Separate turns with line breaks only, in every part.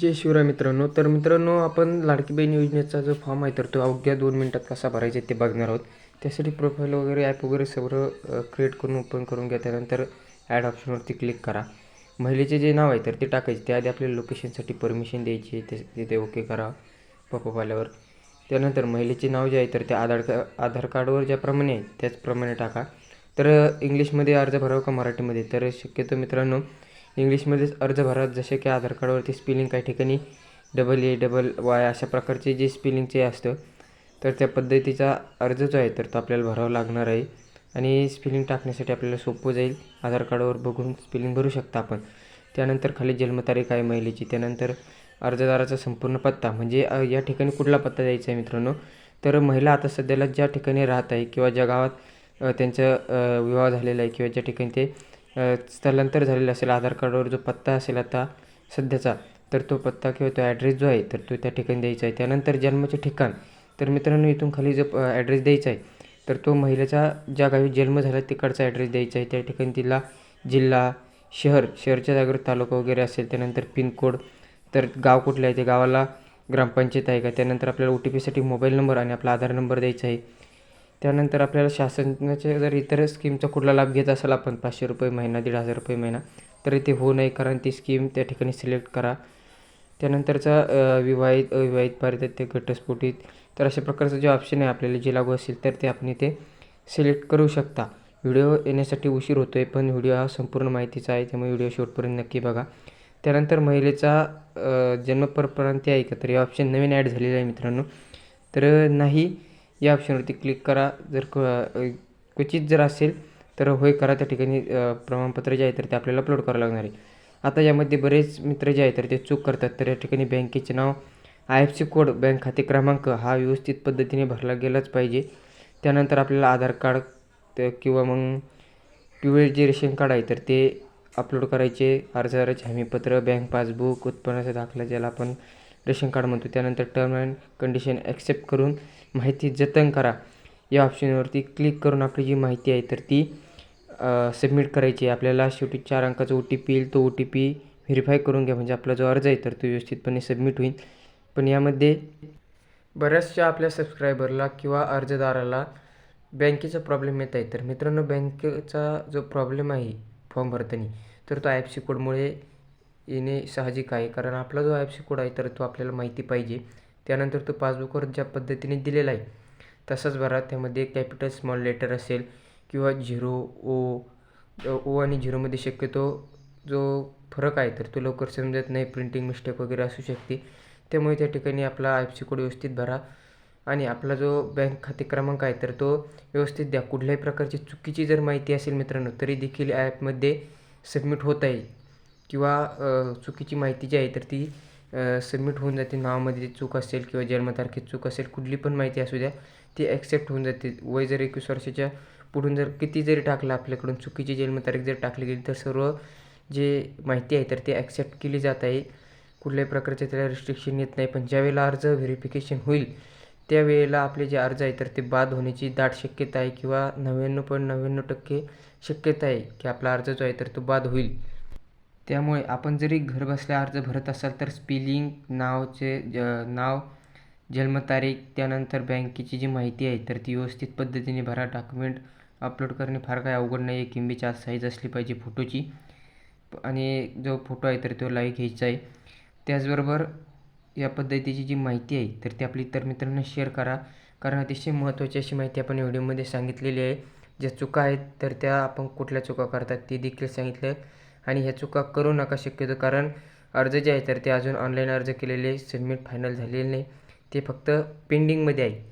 जय शिवराय मित्रांनो. तर मित्रांनो आपण लाडकी बहीण योजनेचा जो फॉर्म आहे तर तो अवघ्या दोन मिनटात कसा भरायचा ते बघणार आहोत. त्यासाठी प्रोफाईल वगैरे ॲप वगैरे सगळं क्रिएट करून ओपन करून घ्या. त्यानंतर ॲड ऑप्शनवरती क्लिक करा. महिलेचे जे नाव आहे तर ते टाकायचे. त्याआधी आपल्याला लोकेशनसाठी परमिशन द्यायची ते तिथे ओके करा पपअप आल्यावर. त्यानंतर महिलेचे नाव जे आहे तर ते आधार का आधार कार्डवर ज्याप्रमाणे आहे त्याचप्रमाणे टाका. तर इंग्लिशमध्ये अर्ज भरावा का मराठीमध्ये? तर शक्यतो मित्रांनो इंग्लिशमध्येच अर्ज भरा. जसे की आधार कार्डवरती स्पेलिंग काही ठिकाणी डबल ए डबल वाय अशा प्रकारचे जे स्पेलिंगचे असतं तर त्या पद्धतीचा अर्ज जो आहे तर तो आपल्याला भरावा लागणार आहे. आणि स्पेलिंग टाकण्यासाठी आपल्याला सोपं जाईल. आधार कार्डवर बघून स्पेलिंग भरू शकता आपण. त्यानंतर खाली जन्मतारीख आहे महिलेची. त्यानंतर अर्जदाराचा संपूर्ण पत्ता म्हणजे या ठिकाणी कुठला पत्ता द्यायचा आहे मित्रांनो? तर महिला आता सध्याला ज्या ठिकाणी राहत आहे किंवा ज्या गावात त्यांचं विवाह झालेला आहे किंवा ज्या ठिकाणी ते स्थलांतर झालेलं असेल आधार कार्डवर जो पत्ता असेल आता सध्याचा तर तो पत्ता किंवा तो ॲड्रेस जो आहे तर तो त्या ठिकाणी द्यायचा आहे. त्यानंतर जन्माचे ठिकाण तर मित्रांनो इथून खाली जो ॲड्रेस द्यायचा आहे तर तो महिलेचा ज्या गावी जन्म झाला तिकडचा ॲड्रेस द्यायचा आहे. त्या ठिकाणी तिला जिल्हा शहर शहरच्या जागेवर तालुका वगैरे असेल त्यानंतर पिनकोड तर गाव कुठलं आहे ते गावाला ग्रामपंचायत आहे का? त्यानंतर आपल्याला ओ टी पीसाठी मोबाईल नंबर आणि आपला आधार नंबर द्यायचा आहे. त्यानंतर आपल्याला शासनाच्या जर इतर स्कीमचा कुठला लाभ घेत असाल आपण पाचशे रुपये महिना दीड हजार रुपये महिना तर ते होऊ नये. कारण ती स्कीम त्या ठिकाणी सिलेक्ट करा. त्यानंतरचा विवाहित अविवाहित पारितत्य घटस्फोटीत तर अशा प्रकारचं जे ऑप्शन आहे आपल्याला जे लागू असेल तर ते आपण इथे सिलेक्ट करू शकता. व्हिडिओ येण्यासाठी उशीर होतो आहे पण व्हिडिओ हा संपूर्ण माहितीचा आहे त्यामुळे व्हिडिओ शेवटपर्यंत नक्की बघा. त्यानंतर महिलेचा अ, जन्मप्रप्रांती आहे का तर हे ऑप्शन नवीन ॲड झालेलं आहे मित्रांनो. तर नाही या ऑप्शनवरती क्लिक करा. जर क क्वचित जर असेल तर होय करा. त्या ठिकाणी प्रमाणपत्र जे आहे तर ते आपल्याला अपलोड करावं लागणार आहे. आता यामध्ये बरेच मित्र जे आहेत तर ते चूक करतात. तर या ठिकाणी बँकेचे नाव I F C code bank खाते क्रमांक हा व्यवस्थित पद्धतीने भरला गेलाच पाहिजे. त्यानंतर आपल्याला आधार कार्ड किंवा मग पिवळे जे रेशन कार्ड आहे तर ते अपलोड करायचे. अर्जदाराचे हमीपत्र बँक पासबुक उत्पन्नाचा दाखला ज्याला आपण रेशन कार्ड म्हणतो. त्यानंतर टर्म अँड कंडिशन ॲक्सेप्ट करून माहिती जतन करा. या ऑप्शनवरती क्लिक करून आपली जी माहिती आहे तर ती सबमिट करायची आहे. आपल्याला शेवटी चार अंकाचा ओ टी पी येईल. तो ओ टी पी व्हेरीफाय करून घ्या. म्हणजे आपला जो अर्ज आहे तर तो व्यवस्थितपणे सबमिट होईल. पण यामध्ये बऱ्याचशा आपल्या सबस्क्रायबरला किंवा अर्जदाराला बँकेचा प्रॉब्लेम येत आहे. तर मित्रांनो बँकेचा जो प्रॉब्लेम आहे फॉर्म भरताना तर तो आय एफ सी कोडमुळे येणे साहजिक आहे. कारण आपला जो आय एफ सी कोड आहे तर तो आपल्याला माहिती पाहिजे. त्यानंतर तो पासबुकवर ज्या पद्धतीने दिलेला आहे तसाच भरा त्यामध्ये कॅपिटल स्मॉल लेटर असेल किंवा झिरो ओ ओ आणि झिरोमध्ये शक्यतो जो फरक आहे तर तो लवकर समजत नाही प्रिंटिंग मिस्टेक वगैरे असू शकते. त्यामुळे त्या ठिकाणी आपला आय सी कोड व्यवस्थित भरा आणि आपला जो बँक खाते क्रमांक आहे तर तो व्यवस्थित द्या. कुठल्याही प्रकारची चुकीची जर माहिती असेल मित्रांनो तरी देखील ॲपमध्ये सबमिट होत आहे. किंवा चुकीची माहिती जी आहे तर ती सबमिट होऊन जाते. नावामध्ये चूक असेल किंवा जन्मतारखेत चूक असेल कुठली पण माहिती असू द्या ती ॲक्सेप्ट होऊन जाते. वय जर एकवीस वर्षाच्या पुढून जर किती जरी टाकलं आपल्याकडून चुकीची जन्मतारीख जर टाकली गेली तर सर्व जे माहिती आहे तर ती ॲक्सेप्ट केली जात आहे. कुठल्याही प्रकारचे त्याला रिस्ट्रिक्शन येत नाही. पण ज्यावेळेला अर्ज व्हेरिफिकेशन होईल त्यावेळेला आपले जे अर्ज आहे तर ते बाद होण्याची दाट शक्यता आहे किंवा नव्याण्णव पॉईंट नव्याण्णव टक्के शक्यता आहे की आपला अर्ज जो आहे तर तो बाद होईल. त्यामुळे आपण जरी घरबसल्या अर्ज भरत असाल तर स्पिलिंग नावचे ज नाव जन्मतारीख त्यानंतर बँकेची जी माहिती आहे तर ती व्यवस्थित पद्धतीने भरा. डॉक्युमेंट अपलोड करणे फार काही अवघड नाही आहे किंबीची आज साईज असली पाहिजे फोटोची आणि जो फोटो आहे तर तो लाईक घ्यायचा आहे. त्याचबरोबर या पद्धतीची जी माहिती आहे तर ती आपली इतर मित्रांना शेअर करा. कारण अतिशय महत्त्वाची अशी माहिती आपण व्हिडिओमध्ये सांगितलेली आहे. ज्या चुका आहेत तर त्या आपण कुठल्या चुका करतात ते देखील सांगितलं आणि ह्या चुका करू नका शक्यतो कारण अर्ज जे आहे तर ते अजून ऑनलाईन अर्ज केलेले सबमिट फायनल झालेले नाही. ते फक्त पेंडिंगमध्ये आहे.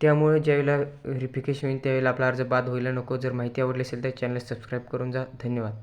त्यामुळे ज्यावेळेला व्हेरिफिकेशन होईल त्यावेळेला आपला अर्ज बाद व्हायला नको. जर माहिती आवडली असेल तर चॅनल सबस्क्राईब करून जा. धन्यवाद.